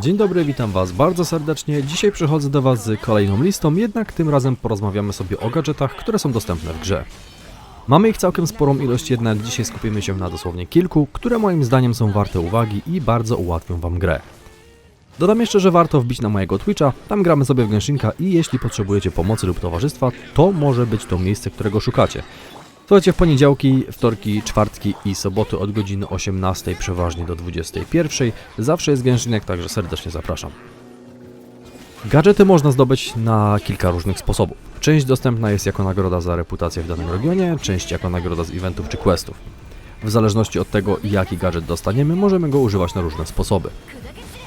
Dzień dobry, witam Was bardzo serdecznie. Dzisiaj przychodzę do Was z kolejną listą, jednak tym razem porozmawiamy sobie o gadżetach, które są dostępne w grze. Mamy ich całkiem sporą ilość, jednak dzisiaj skupimy się na dosłownie kilku, które moim zdaniem są warte uwagi i bardzo ułatwią Wam grę. Dodam jeszcze, że warto wbić na mojego Twitcha, tam gramy sobie w Genshinka i jeśli potrzebujecie pomocy lub towarzystwa, to może być to miejsce, którego szukacie. Słuchajcie, w poniedziałki, wtorki, czwartki i soboty od godziny 18 przeważnie do 21. Zawsze jest Genshinek, także serdecznie zapraszam. Gadżety można zdobyć na kilka różnych sposobów. Część dostępna jest jako nagroda za reputację w danym regionie, część jako nagroda z eventów czy questów. W zależności od tego, jaki gadżet dostaniemy, możemy go używać na różne sposoby.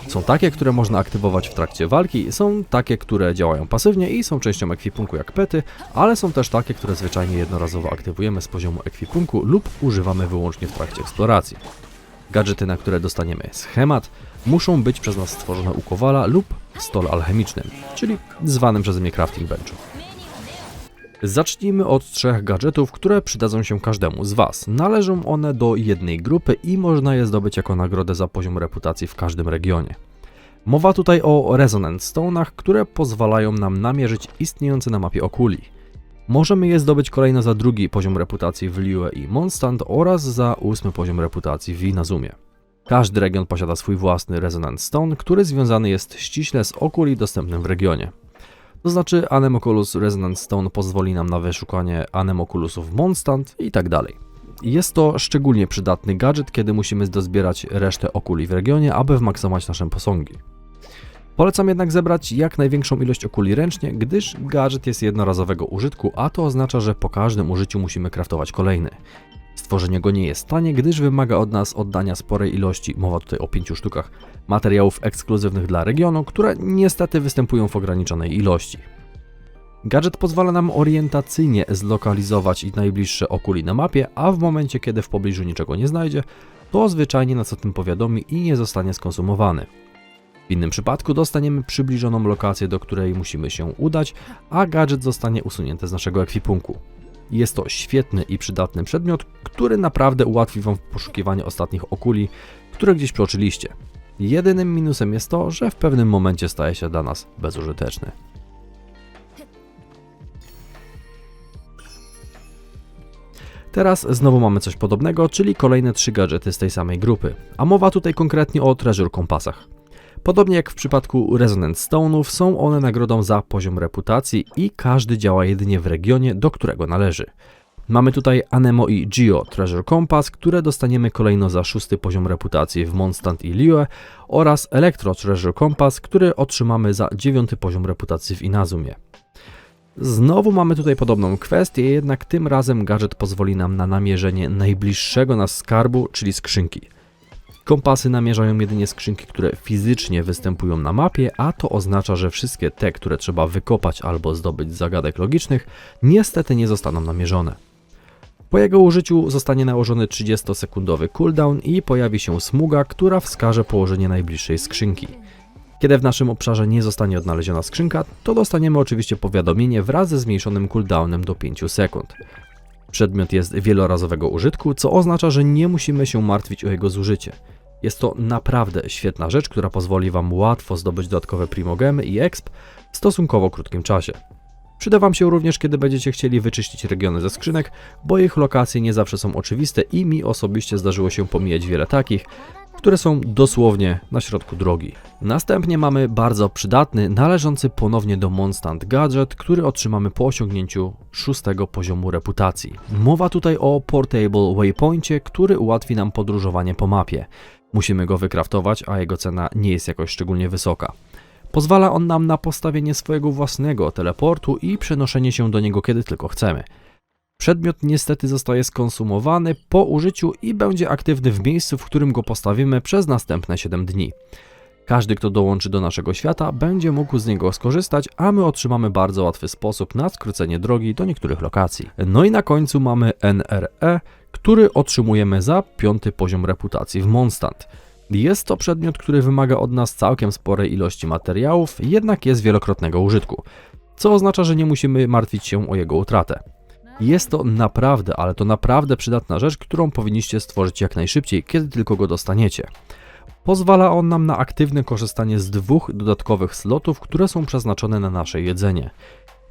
Są takie, które można aktywować w trakcie walki, są takie, które działają pasywnie i są częścią ekwipunku jak pety, ale są też takie, które zwyczajnie jednorazowo aktywujemy z poziomu ekwipunku lub używamy wyłącznie w trakcie eksploracji. Gadżety, na które dostaniemy schemat, muszą być przez nas stworzone u Kowala lub w stole alchemicznym, czyli zwanym przeze mnie crafting benchu. Zacznijmy od trzech gadżetów, które przydadzą się każdemu z Was. Należą one do jednej grupy i można je zdobyć jako nagrodę za poziom reputacji w każdym regionie. Mowa tutaj o Resonance Stone'ach, które pozwalają nam namierzyć istniejące na mapie okuli. Możemy je zdobyć kolejno za drugi poziom reputacji w Liyue i Mondstadt oraz za ósmy poziom reputacji w Inazumie. Każdy region posiada swój własny Resonance Stone, który związany jest ściśle z okuli dostępnym w regionie. To znaczy Anemoculus Resonance Stone pozwoli nam na wyszukanie Anemoculusów w Mondstadt i tak dalej. Jest to szczególnie przydatny gadżet, kiedy musimy dozbierać resztę okuli w regionie, aby wmaksować nasze posągi. Polecam jednak zebrać jak największą ilość okuli ręcznie, gdyż gadżet jest jednorazowego użytku, a to oznacza, że po każdym użyciu musimy kraftować kolejny. Stworzenie go nie jest tanie, gdyż wymaga od nas oddania sporej ilości, mowa tutaj o 5 sztukach, materiałów ekskluzywnych dla regionu, które niestety występują w ograniczonej ilości. Gadżet pozwala nam orientacyjnie zlokalizować najbliższe okuli na mapie, a w momencie kiedy w pobliżu niczego nie znajdzie, to zwyczajnie nas o tym powiadomi i nie zostanie skonsumowany. W innym przypadku dostaniemy przybliżoną lokację, do której musimy się udać, a gadżet zostanie usunięty z naszego ekwipunku. Jest to świetny i przydatny przedmiot, który naprawdę ułatwi Wam poszukiwanie ostatnich okuli, które gdzieś przeoczyliście. Jedynym minusem jest to, że w pewnym momencie staje się dla nas bezużyteczny. Teraz znowu mamy coś podobnego, czyli kolejne trzy gadżety z tej samej grupy. A mowa tutaj konkretnie o Treasure Kompasach. Podobnie jak w przypadku Resonance Stone'ów, są one nagrodą za poziom reputacji i każdy działa jedynie w regionie, do którego należy. Mamy tutaj Anemo i Geo Treasure Compass, które dostaniemy kolejno za szósty poziom reputacji w Mondstadt i Liyue oraz Electro Treasure Compass, który otrzymamy za dziewiąty poziom reputacji w Inazumie. Znowu mamy tutaj podobną kwestię, jednak tym razem gadżet pozwoli nam na namierzenie najbliższego nas skarbu, czyli skrzynki. Kompasy namierzają jedynie skrzynki, które fizycznie występują na mapie, a to oznacza, że wszystkie te, które trzeba wykopać albo zdobyć z zagadek logicznych, niestety nie zostaną namierzone. Po jego użyciu zostanie nałożony 30-sekundowy cooldown i pojawi się smuga, która wskaże położenie najbliższej skrzynki. Kiedy w naszym obszarze nie zostanie odnaleziona skrzynka, to dostaniemy oczywiście powiadomienie wraz ze zmniejszonym cooldownem do 5 sekund. Przedmiot jest wielorazowego użytku, co oznacza, że nie musimy się martwić o jego zużycie. Jest to naprawdę świetna rzecz, która pozwoli Wam łatwo zdobyć dodatkowe primogemy i exp w stosunkowo krótkim czasie. Przyda Wam się również, kiedy będziecie chcieli wyczyścić regiony ze skrzynek, bo ich lokacje nie zawsze są oczywiste i mi osobiście zdarzyło się pomijać wiele takich, które są dosłownie na środku drogi. Następnie mamy bardzo przydatny, należący ponownie do Mondstadt gadżet, który otrzymamy po osiągnięciu szóstego poziomu reputacji. Mowa tutaj o Portable Waypoincie, który ułatwi nam podróżowanie po mapie. Musimy go wykraftować, a jego cena nie jest jakoś szczególnie wysoka. Pozwala on nam na postawienie swojego własnego teleportu i przenoszenie się do niego kiedy tylko chcemy. Przedmiot niestety zostaje skonsumowany po użyciu i będzie aktywny w miejscu, w którym go postawimy przez następne 7 dni. Każdy, kto dołączy do naszego świata, będzie mógł z niego skorzystać, a my otrzymamy bardzo łatwy sposób na skrócenie drogi do niektórych lokacji. No i na końcu mamy NRE, który otrzymujemy za piąty poziom reputacji w Mondstadt. Jest to przedmiot, który wymaga od nas całkiem sporej ilości materiałów, jednak jest wielokrotnego użytku, co oznacza, że nie musimy martwić się o jego utratę. Jest to naprawdę, ale to naprawdę przydatna rzecz, którą powinniście stworzyć jak najszybciej, kiedy tylko go dostaniecie. Pozwala on nam na aktywne korzystanie z dwóch dodatkowych slotów, które są przeznaczone na nasze jedzenie.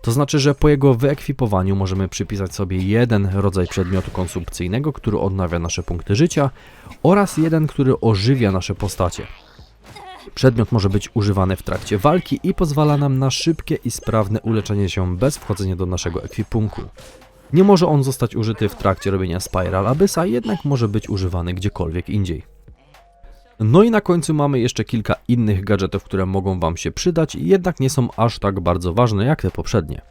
To znaczy, że po jego wyekwipowaniu możemy przypisać sobie jeden rodzaj przedmiotu konsumpcyjnego, który odnawia nasze punkty życia, oraz jeden, który ożywia nasze postacie. Przedmiot może być używany w trakcie walki i pozwala nam na szybkie i sprawne uleczenie się bez wchodzenia do naszego ekwipunku. Nie może on zostać użyty w trakcie robienia Spiral Abyssa, jednak może być używany gdziekolwiek indziej. No i na końcu mamy jeszcze kilka innych gadżetów, które mogą Wam się przydać, jednak nie są aż tak bardzo ważne jak te poprzednie.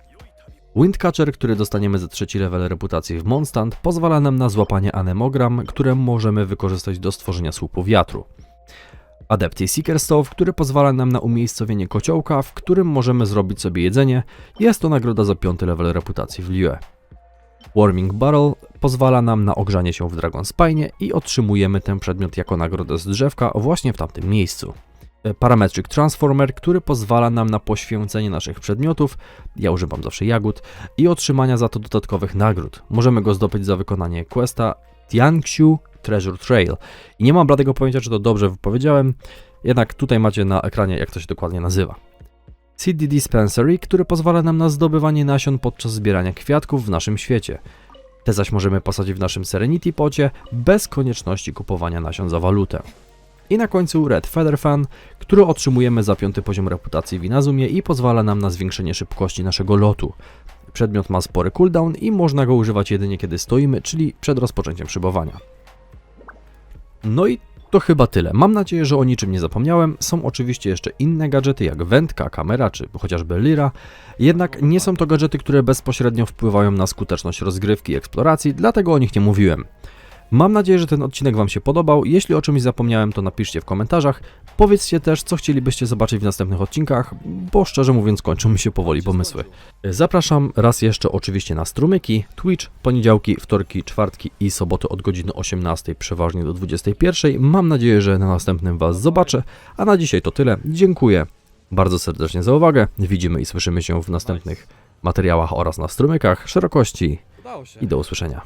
Windcatcher, który dostaniemy za trzeci level reputacji w Mondstadt, pozwala nam na złapanie anemogram, które możemy wykorzystać do stworzenia słupu wiatru. Adepty Seeker Stove, który pozwala nam na umiejscowienie kociołka, w którym możemy zrobić sobie jedzenie, jest to nagroda za piąty level reputacji w Liyue. Warming Barrel pozwala nam na ogrzanie się w Dragon Spine i otrzymujemy ten przedmiot jako nagrodę z drzewka właśnie w tamtym miejscu. E, Parametric Transformer, który pozwala nam na poświęcenie naszych przedmiotów, ja używam zawsze jagód, i otrzymania za to dodatkowych nagród. Możemy go zdobyć za wykonanie questa Tianxiu Treasure Trail. I nie mam bladego pojęcia, czy to dobrze wypowiedziałem, jednak tutaj macie na ekranie, jak to się dokładnie nazywa. CD Dispensary, który pozwala nam na zdobywanie nasion podczas zbierania kwiatków w naszym świecie. Te zaś możemy posadzić w naszym Serenity Pocie bez konieczności kupowania nasion za walutę. I na końcu Red Feather Fan, który otrzymujemy za piąty poziom reputacji w Inazumie i pozwala nam na zwiększenie szybkości naszego lotu. Przedmiot ma spory cooldown i można go używać jedynie kiedy stoimy, czyli przed rozpoczęciem szybowania. No i to chyba tyle. Mam nadzieję, że o niczym nie zapomniałem. Są oczywiście jeszcze inne gadżety, jak wędka, kamera czy chociażby lira. Jednak nie są to gadżety, które bezpośrednio wpływają na skuteczność rozgrywki i eksploracji, dlatego o nich nie mówiłem. Mam nadzieję, że ten odcinek Wam się podobał. Jeśli o czymś zapomniałem, to napiszcie w komentarzach. Powiedzcie też, co chcielibyście zobaczyć w następnych odcinkach, bo szczerze mówiąc kończą mi się powoli pomysły. Zapraszam raz jeszcze oczywiście na strumyki, Twitch, poniedziałki, wtorki, czwartki i soboty od godziny 18, przeważnie do 21. Mam nadzieję, że na następnym Was zobaczę, a na dzisiaj to tyle. Dziękuję bardzo serdecznie za uwagę. Widzimy i słyszymy się w następnych materiałach oraz na strumykach szerokości i do usłyszenia.